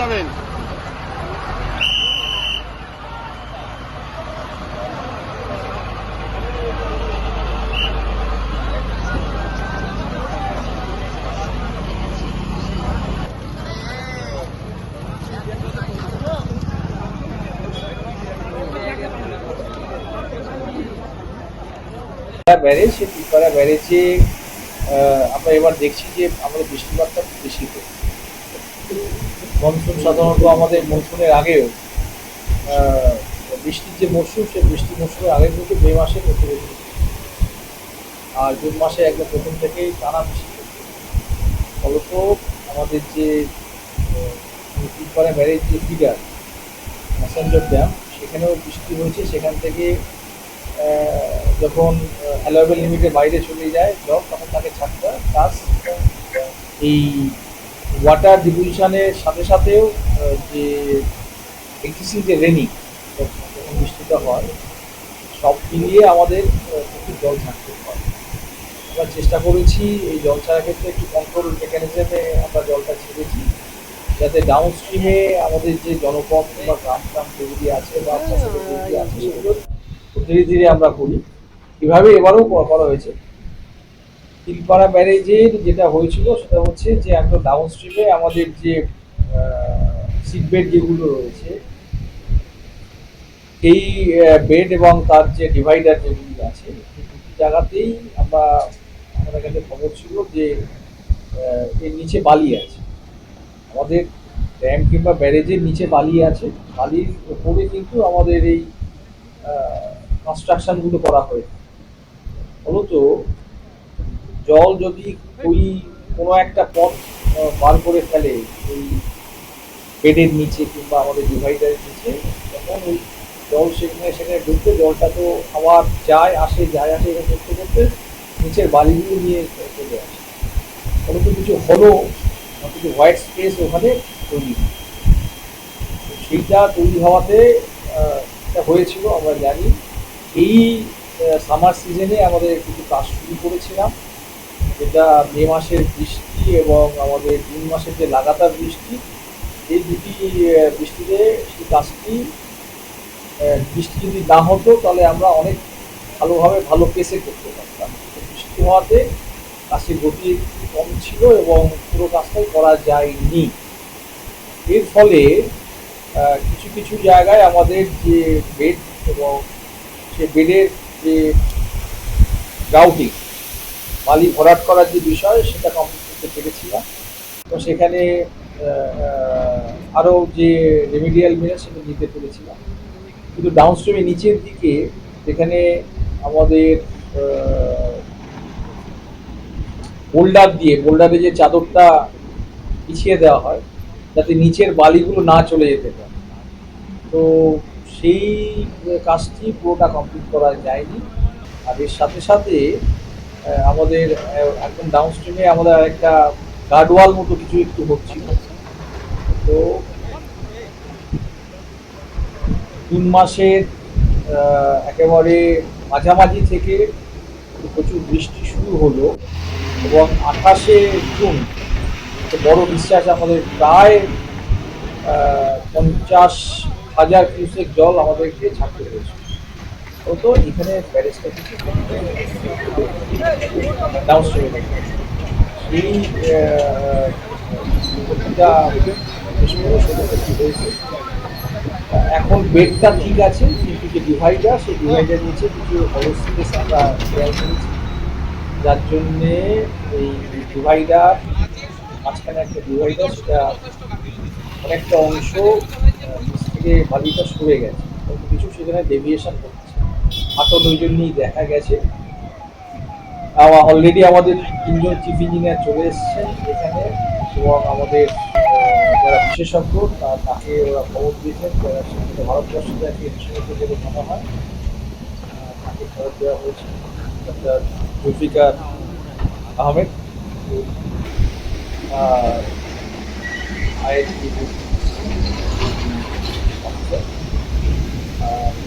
যাবেন ব্যারেজ সেই তিনপাড়া ব্যারেজে আমরা এবার দেখছি যে আমাদের বৃষ্টিপাতটা বেশি হচ্ছে মনসুন সাধারণত আমাদের মনসুনের আগেও বৃষ্টির যে মরশুম, সেই বৃষ্টি মরশুমের আগে কিন্তু মে মাসে বছর আর জুন মাসে একদম প্রথম থেকেই টানা বৃষ্টি ফলত আমাদের যে তিনপাড়া ব্যারেজ যে ফিডার ম্যাসেঞ্জার ড্যাম সেখানেও বৃষ্টি হয়েছে। সেখান থেকে যখন অ্যালোয়েবল লিমিটের বাইরে চলে যায় জল তখন তাকে ছাড়তে হয় প্লাস এই ওয়াটার ডিভিশনের সাথে সাথেও যে এক্সিসিং যে রেনি যখন বৃষ্টিটা হয় সব মিলিয়ে আমাদের প্রচুর জল ছাড়তে হয়। আমরা চেষ্টা করেছি এই জল ছাড়ার ক্ষেত্রে একটু কন্ট্রোল মেকানিজমে আমরা জলটা ছেড়েছি যাতে ডাউন স্ট্রিমে আমাদের যে জনপদ বা গ্রাম গ্রাম যেগুলি আছে বা আছে সেগুলো ধীরে ধীরে আমরা করি। এভাবে এবারেও করা হয়েছে। তিলপাড়া ব্যারেজের যেটা হয়েছিল সেটা হচ্ছে যে একদম ডাউন স্ট্রিমে আমাদের যে সিট বেড যেগুলো রয়েছে, এই বেড এবং তার যে ডিভাইডার যেগুলি আছে জায়গাতেই আমরা, আমাদের কাছে খবর ছিল যে এর নিচে বালি আছে আমাদের ড্যাম কিংবা ব্যারেজের নিচে বালি আছে বালির ওপরে কিন্তু আমাদের এই কনস্ট্রাকশনগুলো করা হয়ে থাকে। ফলত জল যদি ওই কোনো একটা পথ বার করে ফেলে, ওই বেডের নিচে কিংবা আমাদের ডিভাইডারের নিচে, তখন ওই জল সেখানে সেখানে ঢুকতে, জলটা তো আবার যায়, আসে যায়, আসে এটা করতে করতে নিচের বালিগুলো নিয়ে চলে আসে। ফলত কিছু হলো কিছু হোয়াইট স্পেস ওখানে তৈরি। সেইটা তৈরি হওয়াতে হয়েছিল, আমরা জানি। এই সামার সিজনে আমাদের কিছু কাজ শুরু করেছিলাম। যেটা মে মাসের বৃষ্টি এবং আমাদের জুন মাসের যে লাগাতার বৃষ্টি, এই দুটি বৃষ্টিতে সেই গাছটি বৃষ্টি যদি না হতো তাহলে আমরা অনেক ভালোভাবে ভালো পেসে করতে পারতাম। বৃষ্টি হওয়াতে গাছের গতি একটু কম ছিল এবং পুরো কাজটাই করা যায়নি। এর ফলে কিছু কিছু জায়গায় আমাদের যে বেড এবং সে বেডের যে গ্রাউটিং বালি ভরাট করার যে বিষয়, সেটা কমপ্লিট করতে পেরেছিলাম। তো সেখানে আরও যে রেমিডিয়াল মেয়ার সেটা নিতে পেরেছিলাম। কিন্তু ডাউনস্ট্রিমে নিচের দিকে, যেখানে আমাদের বোল্ডার দিয়ে বোল্ডারে যে চাদরটা পিছিয়ে দেওয়া হয়, যাতে নিচের বালিগুলো না চলে যেতে পারে। তো সেই, কাজটি পুরোটা কমপ্লিট করা যায়নি। আর এর সাথে সাথে আমাদের একদম ডাউনস্ট্রিমে আমাদের একটা গার্ডওয়াল মতো কিছু একটু হচ্ছিল তো জুন মাসের একেবারে মাঝামাঝি থেকে প্রচুর বৃষ্টি শুরু হলো এবং আঠাশে জুন বড় বিশ্বাস আমাদের প্রায় পঞ্চাশ হাজার কিউসেক জল আমাদেরকে ছাড়তে হয়েছে। তো এখানে ব্যারেজটা কিছু ডাউনস্ট্রিমে বিস্ফোরণ সেটা হয়েছে। এখন বেডটা ঠিক আছে, কিন্তু যে ডিভাইডার সেই ডিভাইডার নিচে কিছু অবস্থিত আমরা খেয়াল করেছি। যার জন্যে এই ডিভাইডার মাঝখানে একটা ডিভাইডার সেটা অনেকটা অংশ থেকে বালিটা সরে গেছে। কিছু সেখানে ডেভিয়েশন করছে। হাতল ওই জন্যই দেখা গেছে। অলরেডি আমাদের তিনজন চিফ ইঞ্জিনিয়ার চলে এসেছেন এখানে এবং আমাদের যারা বিশেষজ্ঞ তাকে ওরা খবর দিয়েছেন যারা সেখানে ভারতবর্ষ থেকে বিশেষজ্ঞ বলে মনে হয়। তাকে খবর দেওয়া হয়েছে ডক্টর জুলফিকার আহমেদ। আর আইএসপি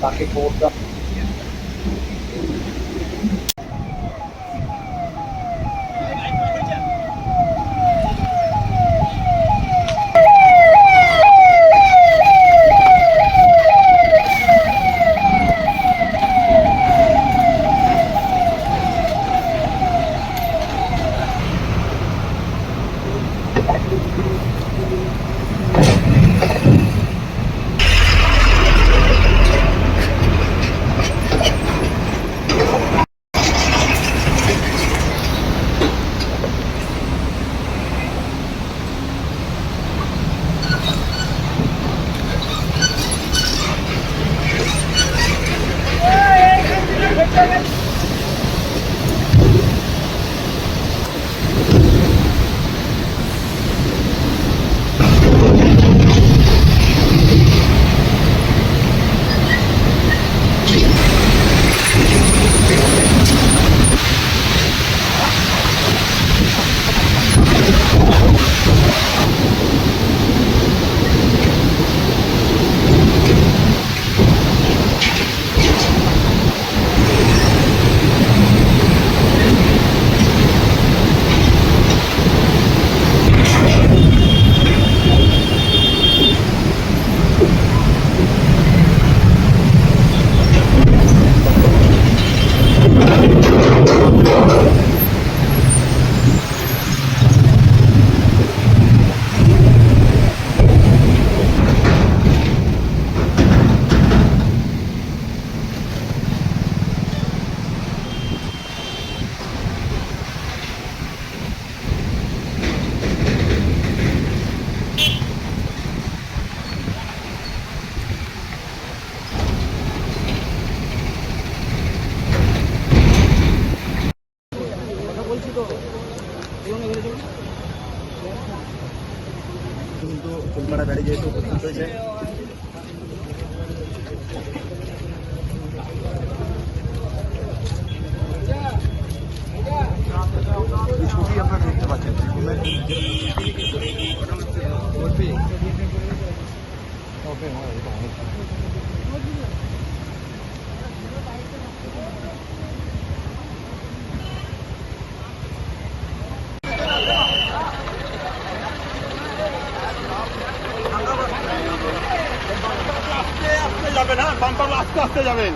তাকে પરંતુ જાય તો જઈશું પ્રસ્તુત છે. আস্তে আস্তে যাবেন।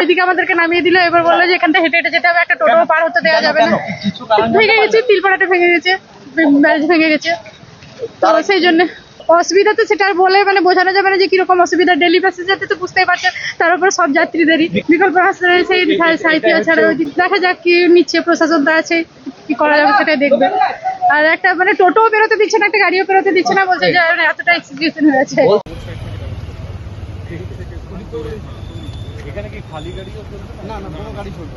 ওইদিকে আমাদেরকে নামিয়ে দিল এবার বলল যে এখানটা হেঁটে হেঁটে যেতে হবে একটা টোটো পার হতে দেওয়া যাবে না। ভেঙে গেছে তিলপাড়াটা ভেঙে গেছে। ব্যারেজ ভেঙে গেছে। তো সেই জন্য অসুবিধা তো সেটা আর বলে মানে বোঝানো যাবে না যে কীরকম অসুবিধা। ডেলি প্যাসেঞ্জার তো বুঝতেই পারছেন তার উপর সব যাত্রীদেরই। বিকল্প রাস্তা রয়েছে এই সাইডে ছাড়া দেখা যাক কি নিচ্ছে প্রশাসন তো আছে কি করা যাবে সেটাই দেখবে। আর একটা মানে টোটোও বেরোতে দিচ্ছে না একটা গাড়িও বেরোতে দিচ্ছে না বলছে যে এতটা এক্সিকিউশন হয়েছে। এখানে কি খালি গাড়িও না না কোনো গাড়ি চলবে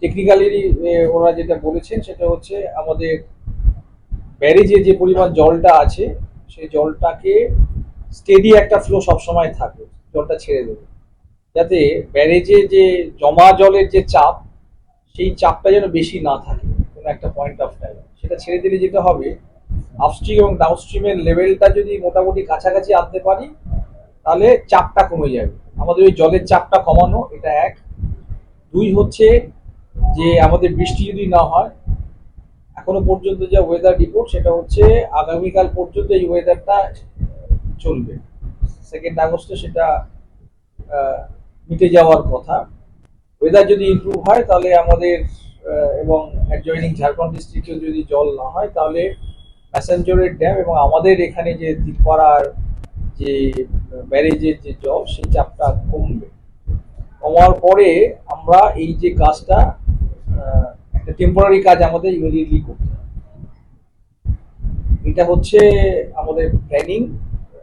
টেকনিক্যালি ওরা যেটা বলেছেন সেটা হচ্ছে আমাদের ব্যারেজে যে পরিমাণ জলটা আছে, সেই জলটাকে স্টেডি একটা ফ্লো সবসময় থাকে জলটা ছেড়ে দেবে। যাতে ব্যারেজে যে জমা জলের যে চাপ, সেই চাপটা যেন বেশি না থাকে, কোনো একটা পয়েন্ট অফ টাইম সেটা ছেড়ে দিলে যেটা হবে আপস্ট্রিম এবং ডাউনস্ট্রিমের লেভেলটা যদি মোটামুটি কাছাকাছি আনতে পারি, তাহলে চাপটা কমে যাবে। আমাদের ওই জলের চাপটা কমানো, এটা এক। দুই হচ্ছে যে আমাদের বৃষ্টি যদি না হয়, এখনও পর্যন্ত যা ওয়েদার রিপোর্ট সেটা হচ্ছে আগামীকাল পর্যন্ত এই ওয়েদারটা চলবে। সেকেন্ড আগস্টে সেটা মিটে যাওয়ার কথা। ওয়েদার যদি ইমপ্রুভ হয়, তাহলে আমাদের এবং অ্যাডজয়নিং ঝাড়খণ্ড ডিস্ট্রিক্টে যদি জল না হয়, তাহলে প্যাসেঞ্জারের ড্যাম এবং আমাদের এখানে যে তিলপাড়ার যে ব্যারেজের যে জল, সেই চাপটা কমবে। কমার পরে আমরা এই যে কাজটা একটা টেম্পোরারি কাজ আমাদের ইমিডিয়েটলি করতে হবে। এটা হচ্ছে আমাদের প্ল্যানিং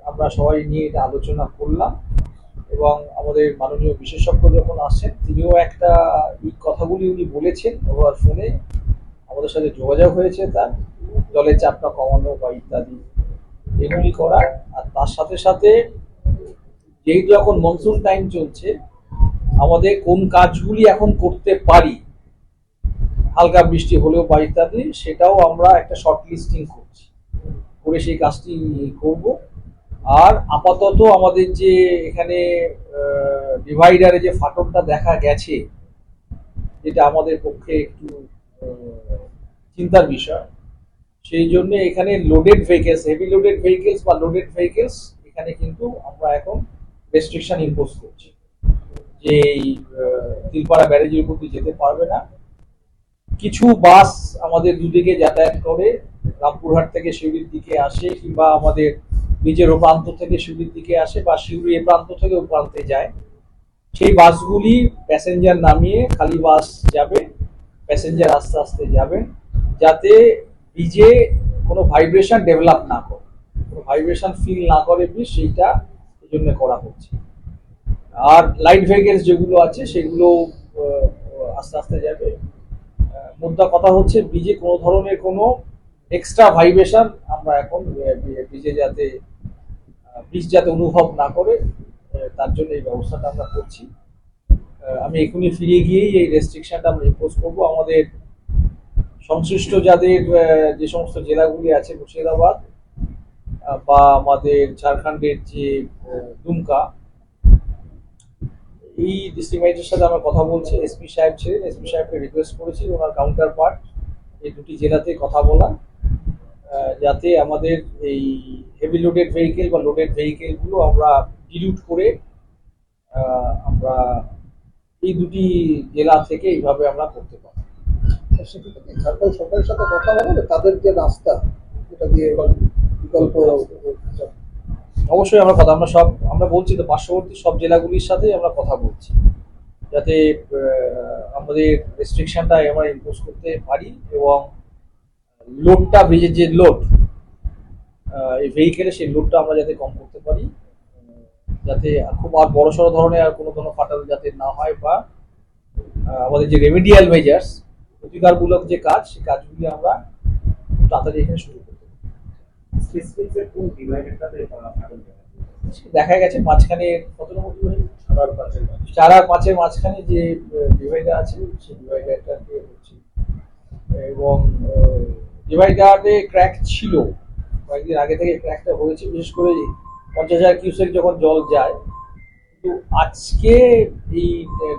আমরা সবাই নিয়ে এটা আলোচনা করলাম। এবং আমাদের মাননীয় বিশেষজ্ঞ যখন আসছেন তিনিও একটা কথাগুলি উনি বলেছেন ওভার ফোনে। আমাদের সাথে যোগাযোগ হয়েছে তার, জলের চাপটা কমানো বা ইত্যাদি। এগুলি করার আর তার সাথে সাথে যেহেতু এখন মনসুন টাইম চলছে, আমাদের কোন কাজগুলি এখন করতে পারি, হালকা বৃষ্টি হলেও বা ইত্যাদি, সেটাও আমরা একটা শর্ট লিস্টিং করছি। করে সেই কাজটি করব। আর আপাতত আমাদের যে এখানে ডিভাইডারে যে ফাটলটা দেখা গেছে, যেটা আমাদের পক্ষে একটু চিন্তার বিষয়, সেই জন্য এখানে loaded vehicles heavy loaded vehicles বা লোডেড ভেহিকেলস এখানে কিন্তু আমরা এখন রেস্ট্রিকশন ইম্পোজ করছি। যে এই তিলপাড়া ব্যারেজের উপর দিয়ে যেতে পারবে না। কিছু বাস আমাদের দুদিকে যাতায়াত করে, রামপুরহাট থেকে শিউরির দিকে আসে কিংবা আমাদের নিজের ও প্রান্ত থেকে শিউরির দিকে আসে বা শিউরি এ প্রান্ত থেকে ও প্রান্তে যায়। সেই বাসগুলি প্যাসেঞ্জার নামিয়ে খালি বাস যাবে প্যাসেঞ্জার আস্তে আস্তে যাবেন যাতে ব্রিজে কোনো ভাইব্রেশন ডেভেলপ না করে। কোনো ভাইব্রেশন ফিল না করে ব্রিজ সেইটা এই জন্য করা হচ্ছে। আর লাইট ভেহিকেলস যেগুলো আছে, সেগুলো আস্তে আস্তে যাবে। মুদ্রা কথা হচ্ছে ব্রিজে কোনো ধরনের কোনো এক্সট্রা ভাইব্রেশন আমরা এখন ব্রিজে যাতে ব্রিজ যাতে অনুভব না করে তার জন্য এই ব্যবস্থাটা আমরা করছি। আমি এখনই ফিরে গিয়েই এই রেস্ট্রিকশনটা আমরা ইম্পোজ করব। আমাদের সংশ্লিষ্ট যাদের যে সমস্ত জেলাগুলি আছে, মুর্শিদাবাদ বা আমাদের ঝাড়খণ্ডের যে দুমকা, এই ডিস্ট্রিক্ট সাথে আমরা কথা বলছি এসপি সাহেব ছিলেন। এসপি সাহেবকে রিকোয়েস্ট করেছি, ওনার কাউন্টার পার্ট এই দুটি জেলাতে কথা বলা। যাতে আমাদের এই হেভি লোডেড ভেহিকেল বা লোডেড ভেহিকেলগুলো আমরা ডিলিউট করে আমরা এই দুটি জেলা থেকে এইভাবে আমরা করতে পারি সেক্ষেত্রে ঝাড়খণ্ড সরকারের সাথে কথা হবে তাদের যে রাস্তা এটা দিয়ে বিকল্প অবশ্যই আমরা কথা আমরা সব আমরা বলছি তো পার্শ্ববর্তী সব জেলাগুলির সাথে আমরা কথা বলছি। যাতে আমাদের রেস্ট্রিকশনটা আমরা ইম্পোজ করতে পারি এবং লোডটা ব্রিজের যে লোড এই ভেহিকেলে সেই লোডটা আমরা যাতে কম করতে পারি যাতে খুব আর বড় সড়ো ধরনের আর কোনো কোনো ফাটাল যাতে না হয় বা আমাদের যে রেমিডিয়াল মেজার্স প্রতিকারমূলক যে কাজ সেই কাজগুলি আমরা তাড়াতাড়ি এখানে শুরু করতে পারি। দেখা গেছে মাঝখানে কত নম্বর চার আর পাঁচের মাঝখানে। যে ডিভাইডার আছে সেই ডিভাইডারটাকে হচ্ছে এবং ডিভাইডারে ক্র্যাক ছিল। কয়েকদিন আগে থেকে ক্র্যাকটা হয়েছে, বিশেষ করে পঞ্চাশ হাজার কিউসেক যখন জল যায়, কিন্তু আজকে এই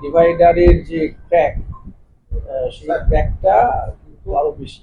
ডিভাইডারের যে ক্র্যাক সেই ক্র্যাকটা কিন্তু আরও বেশি।